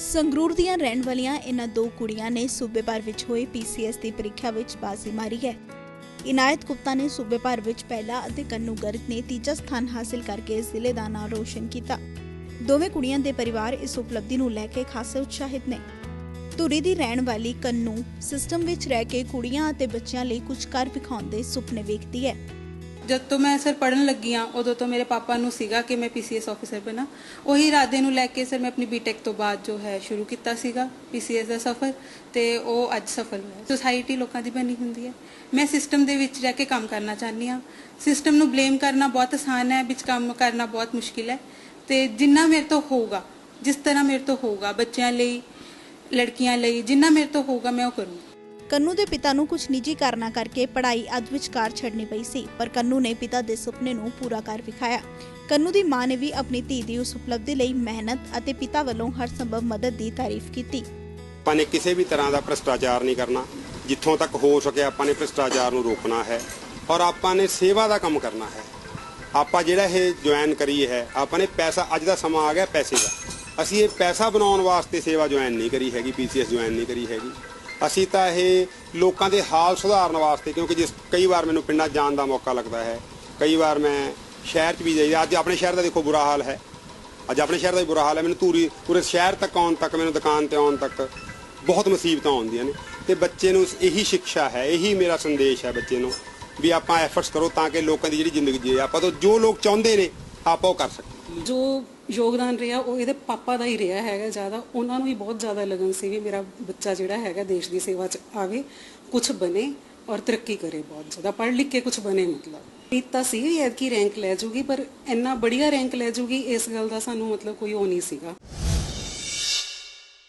ਸੰਗਰੂਰ ਦੀਆਂ ਰਹਿਣ ਵਾਲੀਆਂ ਇਹਨਾਂ ਦੋ ਕੁੜੀਆਂ ਨੇ ਸੂਬੇ ਭਰ ਵਿੱਚ ਹੋਈ ਪੀਸੀਐਸ ਦੀ ਪ੍ਰੀਖਿਆ ਵਿੱਚ ਬਾਜ਼ੀ ਮਾਰੀ ਹੈ। ਇਨਾਇਤ ਗੁਪਤਾ ਨੇ ਸੂਬੇ ਭਰ ਵਿੱਚ ਪਹਿਲਾ ਅਤੇ ਕੰਨੂ ਗਰਗ ਨੇ ਤੀਜਾ ਸਥਾਨ ਹਾਸਿਲ ਕਰਕੇ ਜ਼ਿਲ੍ਹੇ ਦਾ ਨਾਮ ਰੋਸ਼ਨ ਕੀਤਾ। ਦੋਵੇਂ ਕੁੜੀਆਂ ਦੇ ਪਰਿਵਾਰ ਇਸ ਉਪਲਬਧੀ ਨੂੰ ਲੈ ਕੇ ਖਾਸੇ ਉਤਸ਼ਾਹਿਤ ਨੇ। ਧੂਰੀ ਦੀ ਰਹਿਣ ਵਾਲੀ ਕੰਨੂ ਸਿਸਟਮ ਵਿੱਚ ਰਹਿ ਕੇ ਕੁੜੀਆਂ ਅਤੇ ਬੱਚਿਆਂ ਲਈ ਕੁਝ ਕਰ ਵਿਖਾਉਣ ਦੇ ਸੁਪਨੇ ਵੇਖਦੀ ਹੈ। ਜਦ ਤੋਂ ਮੈਂ ਸਰ ਪੜਨ ਲੱਗੀ ਆ ਉਦੋਂ ਤੋਂ ਮੇਰੇ ਪਾਪਾ ਨੂੰ ਸੀਗਾ ਕਿ ਮੈਂ ਪੀਸੀਐਸ ਆਫੀਸਰ ਬਣਾ। ਉਹੀ ਇਰਾਦੇ ਨੂੰ ਲੈ ਕੇ ਸਰ ਮੈਂ ਆਪਣੀ ਬੀਟੈਕ ਤੋਂ ਬਾਅਦ ਜੋ ਹੈ ਸ਼ੁਰੂ ਕੀਤਾ ਸੀਗਾ ਪੀਸੀਐਸ ਦਾ ਸਫ਼ਰ ਤੇ ਉਹ ਅੱਜ ਸਫਲ ਹੋਇਆ। ਸੋਸਾਇਟੀ ਲੋਕਾਂ ਦੀ ਬਣੀ ਹੁੰਦੀ ਹੈ। ਮੈਂ ਸਿਸਟਮ ਦੇ ਵਿੱਚ ਰਹਿ ਕੇ ਕੰਮ ਕਰਨਾ ਚਾਹੁੰਦੀ ਆ ਸਿਸਟਮ ਨੂੰ ਬਲੇਮ ਕਰਨਾ ਬਹੁਤ ਆਸਾਨ ਹੈ, ਵਿੱਚ ਕੰਮ ਕਰਨਾ ਬਹੁਤ ਮੁਸ਼ਕਿਲ ਹੈ। ਤੇ ਜਿੰਨਾ ਮੇਰੇ ਤੋਂ ਹੋਊਗਾ, ਜਿਸ ਤਰ੍ਹਾਂ ਮੇਰੇ ਤੋਂ ਹੋਊਗਾ ਬੱਚਿਆਂ ਲਈ, ਲੜਕੀਆਂ ਲਈ, ਜਿੰਨਾ ਮੇਰੇ ਤੋਂ ਹੋਊਗਾ ਮੈਂ ਉਹ ਕਰੂੰਗੀ। ਕੰਨੂ ਦੇ ਪਿਤਾ ਨੂੰ ਕੁਝ ਨਿੱਜੀ ਕਾਰਨਾਂ ਕਰਕੇ ਪੜ੍ਹਾਈ ਅੱਧ ਵਿਚਕਾਰ ਛੱਡਣੀ ਪਈ ਸੀ, ਪਰ ਕੰਨੂ ਨੇ ਪਿਤਾ ਦੇ ਸੁਪਨੇ ਨੂੰ ਪੂਰਾ ਕਰ ਵਿਖਾਇਆ। ਕੰਨੂ ਦੀ ਮਾਂ ਨੇ ਵੀ ਆਪਣੀ ਧੀ ਦੀ ਉਸ ਉਪਲਬਧੀ ਲਈ ਮਿਹਨਤ ਅਤੇ ਪਿਤਾ ਵੱਲੋਂ ਹਰ ਸੰਭਵ ਮਦਦ ਦੀ ਤਾਰੀਫ ਕੀਤੀ। ਆਪਾਂ ਨੇ ਕਿਸੇ ਵੀ ਤਰ੍ਹਾਂ ਦਾ ਭ੍ਰਿਸ਼ਟਾਚਾਰ ਨਹੀਂ ਕਰਨਾ, ਜਿੱਥੋਂ ਤੱਕ ਹੋ ਸਕੇ ਆਪਾਂ ਨੇ ਭ੍ਰਿਸ਼ਟਾਚਾਰ ਨੂੰ ਰੋਕਣਾ ਹੈ ਔਰ ਆਪਾਂ ਨੇ ਸੇਵਾ ਦਾ ਕੰਮ ਕਰਨਾ ਹੈ। ਆਪਾਂ ਜਿਹੜਾ ਇਹ ਜੁਆਇਨ ਕਰੀ ਹੈ, ਆਪਾਂ ਨੇ ਪੈਸਾ, ਅੱਜ ਦਾ ਸਮਾਂ ਆ ਗਿਆ ਪੈਸੇ ਦਾ। ਅਸੀਂ ਇਹ ਪੈਸਾ ਬਣਾਉਣ ਵਾਸਤੇ ਸੇਵਾ ਜੁਆਇਨ ਨਹੀਂ ਕਰੀ ਹੈਗੀ, ਪੀਸੀਐਸ ਜੁਆਇਨ ਨਹੀਂ ਕਰੀ ਹੈਗੀ। ਅਸੀਂ ਤਾਂ ਇਹ ਲੋਕਾਂ ਦੇ ਹਾਲ ਸੁਧਾਰਨ ਵਾਸਤੇ, ਕਿਉਂਕਿ ਜਿਸ ਕਈ ਵਾਰ ਮੈਨੂੰ ਪਿੰਡਾਂ ਜਾਣ ਦਾ ਮੌਕਾ ਲੱਗਦਾ ਹੈ, ਕਈ ਵਾਰ ਮੈਂ ਸ਼ਹਿਰ 'ਚ ਵੀ ਜਾਈਦਾ ਅੱਜ ਆਪਣੇ ਸ਼ਹਿਰ ਦਾ ਦੇਖੋ ਬੁਰਾ ਹਾਲ ਹੈ। ਅੱਜ ਆਪਣੇ ਸ਼ਹਿਰ ਦਾ ਵੀ ਬੁਰਾ ਹਾਲ ਹੈ, ਮੈਨੂੰ ਧੂਰੀ, ਪੂਰੇ ਸ਼ਹਿਰ ਤੱਕ ਆਉਣ ਤੱਕ, ਮੈਨੂੰ ਦੁਕਾਨ ਤੇ ਆਉਣ ਤੱਕ ਬਹੁਤ ਮੁਸੀਬਤਾਂ ਆਉਂਦੀਆਂ ਨੇ। ਤੇ ਬੱਚੇ ਨੂੰ ਇਹੀ ਸਿੱਖਿਆ ਹੈ, ਇਹੀ ਮੇਰਾ ਸੰਦੇਸ਼ ਹੈ ਬੱਚੇ ਨੂੰ ਵੀ ਆਪਾਂ ਐਫਰਟਸ ਕਰੋ ਤਾਂ ਕਿ ਲੋਕਾਂ ਦੀ ਜਿਹੜੀ ਜ਼ਿੰਦਗੀ ਜੀ ਆਪਾਂ ਤੋਂ ਜੋ ਲੋਕ ਚਾਹੁੰਦੇ ਨੇ, ਆਪਾਂ ਉਹ ਕਰ ਸਕੀਏ। ਜੋ ਯੋਗਦਾਨ ਰਿਹਾ ਉਹ ਇਹਦੇ ਪਾਪਾ ਦਾ ਹੀ ਰਿਹਾ ਹੈਗਾ ਜ਼ਿਆਦਾ। ਉਹਨਾਂ ਨੂੰ ਹੀ ਬਹੁਤ ਜ਼ਿਆਦਾ ਲਗਨ ਸੀ ਵੀ ਮੇਰਾ ਬੱਚਾ ਜਿਹੜਾ ਹੈਗਾ ਦੇਸ਼ ਦੀ ਸੇਵਾ 'ਚ ਆਵੇ ਕੁਝ ਬਣੇ ਔਰ ਤਰੱਕੀ ਕਰੇ ਬਹੁਤ ਜ਼ਿਆਦਾ। ਪੜ੍ਹ ਲਿਖ ਕੇ ਕੁਝ ਬਣੇ ਮਤਲਬ। ਪੀਤਾ ਸੀ ਵੀ ਐਤਕੀ ਰੈਂਕ ਲੈ ਜੂਗੀ, ਪਰ ਇੰਨਾ ਬੜੀਆ ਰੈਂਕ ਲੈ ਜੂਗੀ, ਇਸ ਗੱਲ ਦਾ ਸਾਨੂੰ ਮਤਲਬ ਕੋਈ ਉਹ ਨਹੀਂ ਸੀਗਾ।